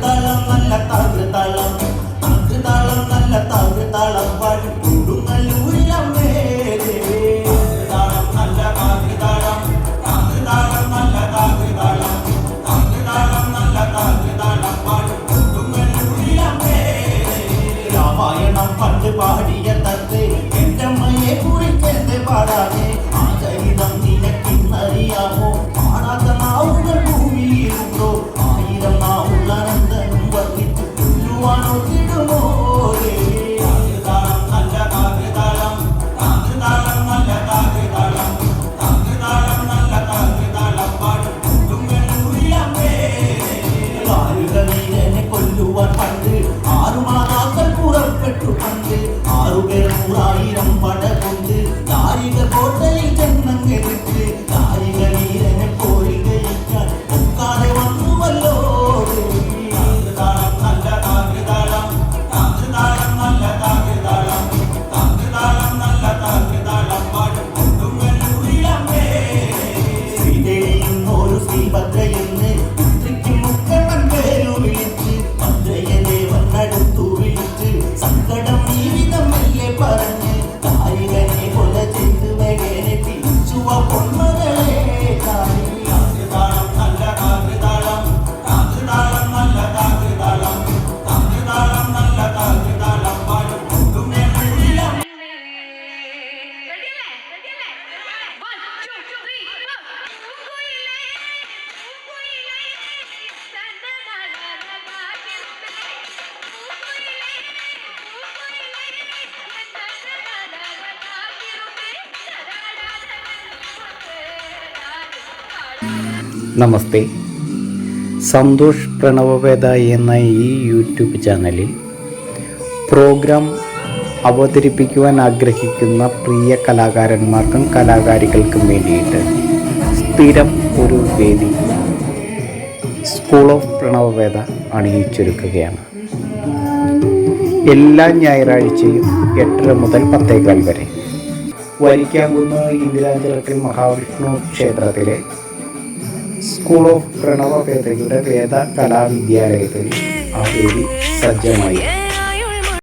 താകൃതാളം നല്ല താകൃതാളം താളം. നല്ല താളം. പാടി കൊടുങ്ങല്ലൂരിലമ്മേ താകൃതാളം നല്ല താകൃതാളം താളം. നല്ല താകൃതാളം താകൃതാളം നല്ല താകൃതാളം പാടി കൊടുങ്ങല്ലൂരിലമ്മേ രാമായണം പണ്ട് പാടിയ തത്ത് എന്റെ അമ്മയെ കുറിച്ചെന്റെ একটু കാരികനെ നമസ്തേ. സന്തോഷ് പ്രണവവേദ എന്ന ഈ യൂട്യൂബ് ചാനലിൽ പ്രോഗ്രാം അവതരിപ്പിക്കുവാൻ ആഗ്രഹിക്കുന്ന പ്രിയ കലാകാരന്മാർക്കും കലാകാരികൾക്കും വേണ്ടിയിട്ട് സ്ഥിരം ഒരു വേദി സ്കൂൾ ഓഫ് പ്രണവവേദ അണിയിച്ചൊരുക്കുകയാണ്. എല്ലാ ഞായറാഴ്ചയും എട്ടര മുതൽ പത്തേകാൽ വരെ. വരിക്കാകുന്ന ഇന്ദിരാചരക്കൽ മഹാവിഷ്ണു ക്ഷേത്രത്തിലെ സ്കൂൾ ഓഫ് പ്രണവ പേതയുടെ വേദ കലാവിദ്യാലയത്തിൽ ആ വേദി സജ്ജമായി.